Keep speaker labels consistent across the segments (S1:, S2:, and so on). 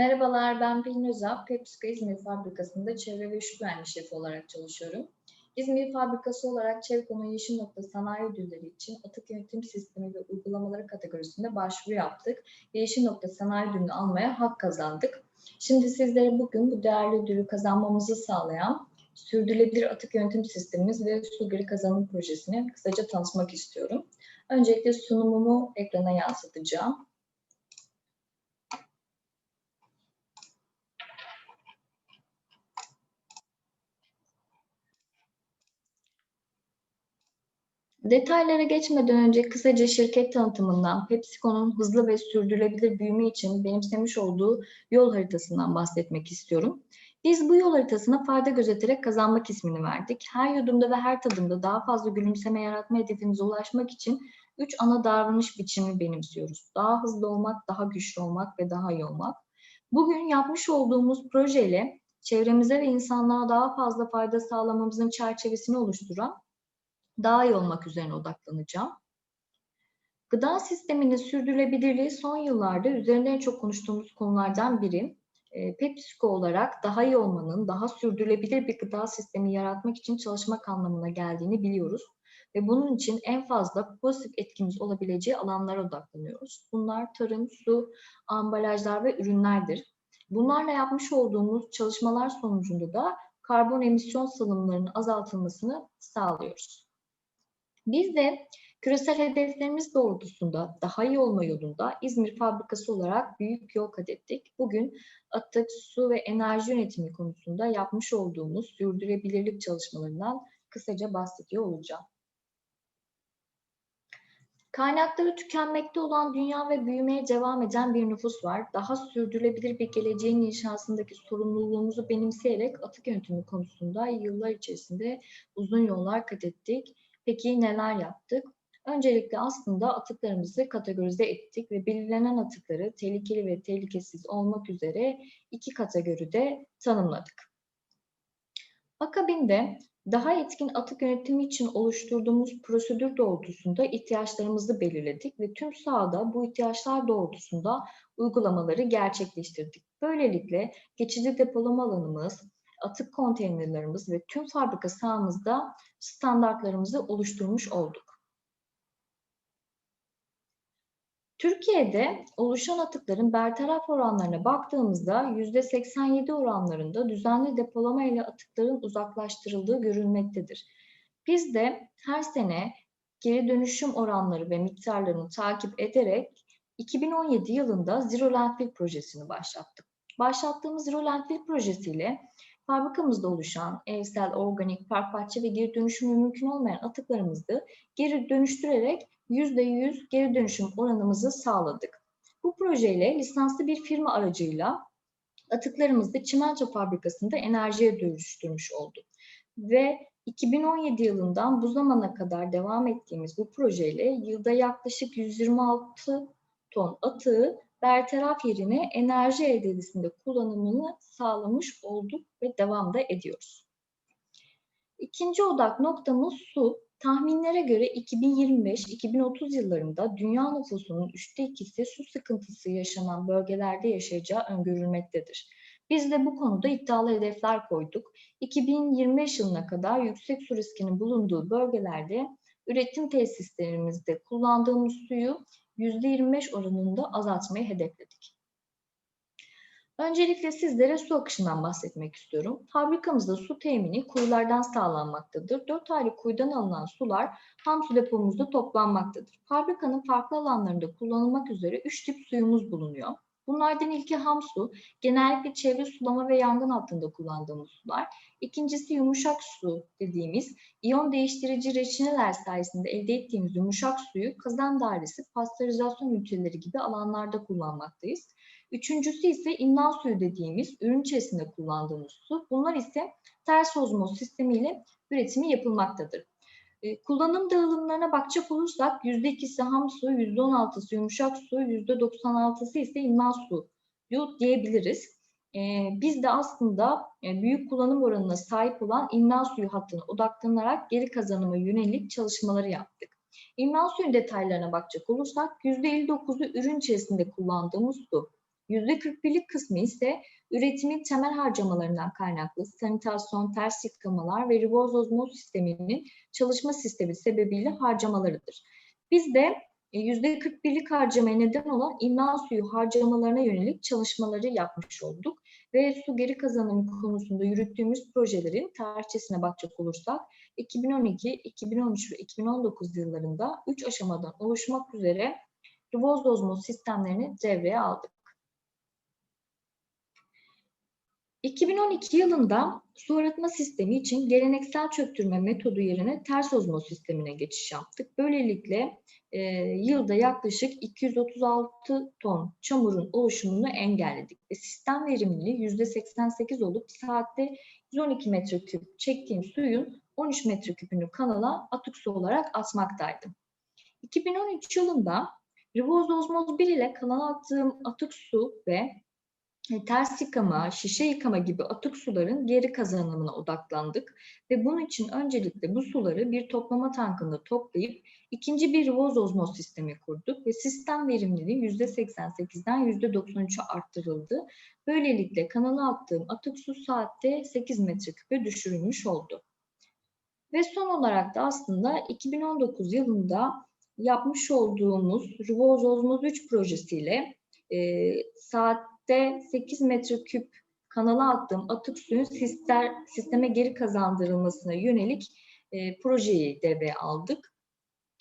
S1: Merhabalar, ben Pelin Özal. Pepsico İzmir Fabrikası'nda çevre ve iş güvenliği şefi olarak çalışıyorum. İzmir Fabrikası olarak Çevkon'un Yeşil Nokta Sanayi Ödülleri için atık yönetim sistemi ve uygulamaları kategorisinde başvuru yaptık. Yeşil Nokta Sanayi Ödülünü almaya hak kazandık. Şimdi sizlere bugün bu değerli ödülü kazanmamızı sağlayan Sürdürülebilir Atık Yönetim Sistemimiz ve Su Geri Kazanım Projesi'ni kısaca tanıtmak istiyorum. Öncelikle sunumumu ekrana yansıtacağım. Detaylara geçmeden önce kısaca şirket tanıtımından, PepsiCo'nun hızlı ve sürdürülebilir büyüme için benimsemiş olduğu yol haritasından bahsetmek istiyorum. Biz bu yol haritasına fayda gözeterek kazanmak ismini verdik. Her yudumda ve her tadımda daha fazla gülümseme yaratma hedefimize ulaşmak için üç ana davranış biçimi benimsiyoruz. Daha hızlı olmak, daha güçlü olmak ve daha iyi olmak. Bugün yapmış olduğumuz projeyle çevremize ve insanlığa daha fazla fayda sağlamamızın çerçevesini oluşturan daha iyi olmak üzerine odaklanacağım. Gıda sisteminin sürdürülebilirliği son yıllarda üzerinde en çok konuştuğumuz konulardan biri. E, PepsiCo olarak daha iyi olmanın, daha sürdürülebilir bir gıda sistemi yaratmak için çalışmak anlamına geldiğini biliyoruz. Ve bunun için en fazla pozitif etkimiz olabileceği alanlara odaklanıyoruz. Bunlar tarım, su, ambalajlar ve ürünlerdir. Bunlarla yapmış olduğumuz çalışmalar sonucunda da karbon emisyon salımlarının azaltılmasını sağlıyoruz. Biz de küresel hedeflerimiz doğrultusunda daha iyi olma yolunda İzmir fabrikası olarak büyük yol kat ettik. Bugün atık, su ve enerji yönetimi konusunda yapmış olduğumuz sürdürülebilirlik çalışmalarından kısaca bahsediyor olacağım. Kaynakları tükenmekte olan dünya ve büyümeye devam eden bir nüfus var. Daha sürdürülebilir bir geleceğin inşasındaki sorumluluğumuzu benimseyerek atık yönetimi konusunda yıllar içerisinde uzun yollar kat ettik. Peki neler yaptık? Öncelikle aslında atıklarımızı kategorize ettik ve belirlenen atıkları tehlikeli ve tehlikesiz olmak üzere iki kategoride tanımladık. Akabinde daha etkin atık yönetimi için oluşturduğumuz prosedür doğrultusunda ihtiyaçlarımızı belirledik ve tüm sahada bu ihtiyaçlar doğrultusunda uygulamaları gerçekleştirdik. Böylelikle geçici depolama alanımız, atık konteynerlarımız ve tüm fabrika sahamızda standartlarımızı oluşturmuş olduk. Türkiye'de oluşan atıkların bertaraf oranlarına baktığımızda %87 oranlarında düzenli depolama ile atıkların uzaklaştırıldığı görülmektedir. Biz de her sene geri dönüşüm oranları ve miktarlarını takip ederek 2017 yılında Zero Landfill projesini başlattık. Başlattığımız Zero Landfill projesiyle fabrikamızda oluşan evsel, organik, park bahçe ve geri dönüşümü mümkün olmayan atıklarımızı geri dönüştürerek %100 geri dönüşüm oranımızı sağladık. Bu projeyle lisanslı bir firma aracıyla atıklarımızı çimento fabrikasında enerjiye dönüştürmüş olduk. Ve 2017 yılından bu zamana kadar devam ettiğimiz bu projeyle yılda yaklaşık 126 ton atığı bertaraf yerine enerji elde edisinde kullanımını sağlamış olduk ve devam da ediyoruz. İkinci odak noktamız su. Tahminlere göre 2025-2030 yıllarında dünya nüfusunun üçte ikisi su sıkıntısı yaşanan bölgelerde yaşayacağı öngörülmektedir. Biz de bu konuda iddialı hedefler koyduk. 2025 yılına kadar yüksek su riskinin bulunduğu bölgelerde üretim tesislerimizde kullandığımız suyu %25 oranında azaltmayı hedefledik. Öncelikle sizlere su akışından bahsetmek istiyorum. Fabrikamızda su temini kuyulardan sağlanmaktadır. 4 aylık kuyudan alınan sular ham su depomuzda toplanmaktadır. Fabrikanın farklı alanlarında kullanılmak üzere 3 tip suyumuz bulunuyor. Bunlardan ilki ham su, genellikle çevre sulama ve yangın hattında kullandığımız sular. İkincisi yumuşak su dediğimiz iyon değiştirici reçineler sayesinde elde ettiğimiz yumuşak suyu kazan dairesi, pastörizasyon üniteleri gibi alanlarda kullanmaktayız. Üçüncüsü ise imlan suyu dediğimiz ürün içerisinde kullandığımız su. Bunlar ise ters ozmoz sistemiyle üretimi yapılmaktadır. E, kullanım dağılımlarına bakacak olursak %2'si ham su, %16'sı yumuşak su, %96'sı ise imlan su diyebiliriz. E, biz de aslında e, büyük kullanım oranına sahip olan imlan suyu hattına odaklanarak geri kazanıma yönelik çalışmaları yaptık. İmlan suyu detaylarına bakacak olursak %59'u ürün içerisinde kullandığımız su, %41'lik kısmı ise üretimin temel harcamalarından kaynaklı sanitasyon, ters yıkamalar ve reverse ozmoz sisteminin çalışma sistemi sebebiyle harcamalarıdır. Biz de %41'lik harcamaya neden olan imla suyu harcamalarına yönelik çalışmaları yapmış olduk. Ve su geri kazanımı konusunda yürüttüğümüz projelerin tarihçesine bakacak olursak 2012, 2013 ve 2019 yıllarında 3 aşamadan oluşmak üzere reverse ozmoz sistemlerini devreye aldık. 2012 yılında su arıtma sistemi için geleneksel çöktürme metodu yerine ters ozmoz sistemine geçiş yaptık. Böylelikle e, yılda yaklaşık 236 ton çamurun oluşumunu engelledik ve sistem verimliliği %88 olup saatte 112 metreküp çektiğim suyun 13 metreküpünü kanala atık su olarak atmaktaydı. 2013 yılında reverse ozmoz 1 ile kanala attığım atık su ve ters yıkama, şişe yıkama gibi atık suların geri kazanımına odaklandık ve bunun için öncelikle bu suları bir toplama tankında toplayıp ikinci bir reverse ozmoz sistemi kurduk ve sistem verimliliği %88'den %93'e arttırıldı. Böylelikle kanala attığım atık su saatte 8 metreküpe düşürülmüş oldu. Ve son olarak da aslında 2019 yılında yapmış olduğumuz reverse ozmoz 3 projesiyle e, saat saatte 8 metreküp kanala attığım atık suyun sister, sisteme geri kazandırılmasına yönelik e, projeyi devreye aldık.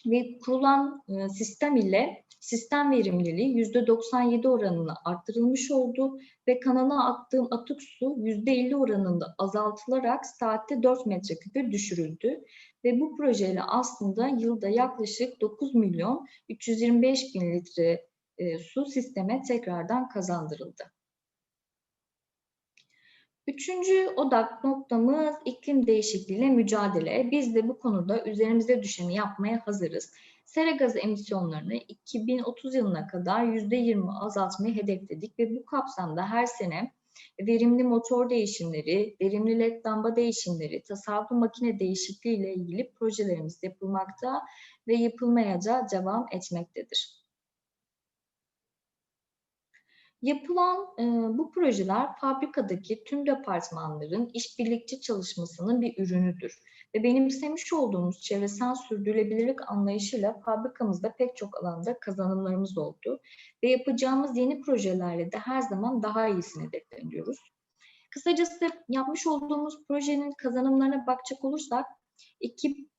S1: Ve kurulan e, sistem ile sistem verimliliği %97 oranına arttırılmış oldu ve kanala attığım atık su %50 oranında azaltılarak saatte 4 metreküpe düşürüldü. Ve bu projeyle aslında yılda yaklaşık 9 milyon 325 bin litre e, su sisteme tekrardan kazandırıldı. Üçüncü odak noktamız iklim değişikliğiyle mücadele. Biz de bu konuda üzerimize düşeni yapmaya hazırız. Sera gazı emisyonlarını 2030 yılına kadar %20 azaltmayı hedefledik ve bu kapsamda her sene verimli motor değişimleri, verimli led lamba değişimleri, tasarruflu makine değişikliği ile ilgili projelerimiz yapılmakta ve yapılmaya devam etmektedir. Yapılan e, bu projeler fabrikadaki tüm departmanların işbirlikçi çalışmasının bir ürünüdür. Ve benimsemiş olduğumuz çevresel sürdürülebilirlik anlayışıyla fabrikamızda pek çok alanda kazanımlarımız oldu. Ve yapacağımız yeni projelerle de her zaman daha iyisini hedefleniyoruz. Kısacası yapmış olduğumuz projenin kazanımlarına bakacak olursak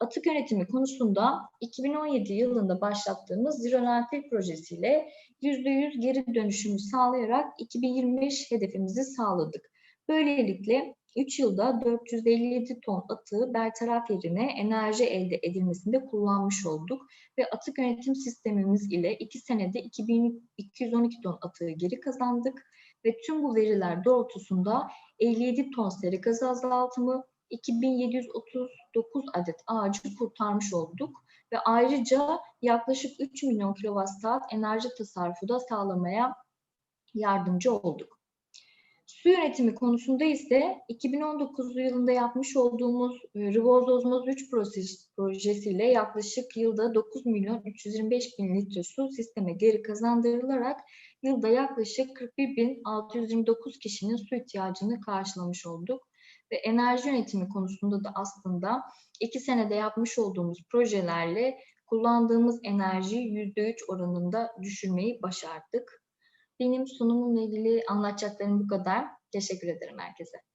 S1: atık yönetimi konusunda 2017 yılında başlattığımız Zero Landfill projesiyle %100 geri dönüşümü sağlayarak 2025 hedefimizi sağladık. Böylelikle 3 yılda 457 ton atığı bertaraf yerine enerji elde edilmesinde kullanmış olduk ve atık yönetim sistemimiz ile 2 senede 2212 ton atığı geri kazandık ve tüm bu veriler doğrultusunda 57 ton seri gaz azaltımı, 2739 adet ağacı kurtarmış olduk ve ayrıca yaklaşık 3 milyon kilowatt saat enerji tasarrufu da sağlamaya yardımcı olduk. Su yönetimi konusunda ise 2019 yılında yapmış olduğumuz e, reverse osmoz 3 projesiyle yaklaşık yılda 9 milyon 325 bin litre su sisteme geri kazandırılarak yılda yaklaşık 41 bin 629 kişinin su ihtiyacını karşılamış olduk ve enerji yönetimi konusunda da aslında iki senede yapmış olduğumuz projelerle kullandığımız enerjiyi %3 oranında düşürmeyi başardık. Benim sunumumla ilgili anlatacaklarım bu kadar. Teşekkür ederim herkese.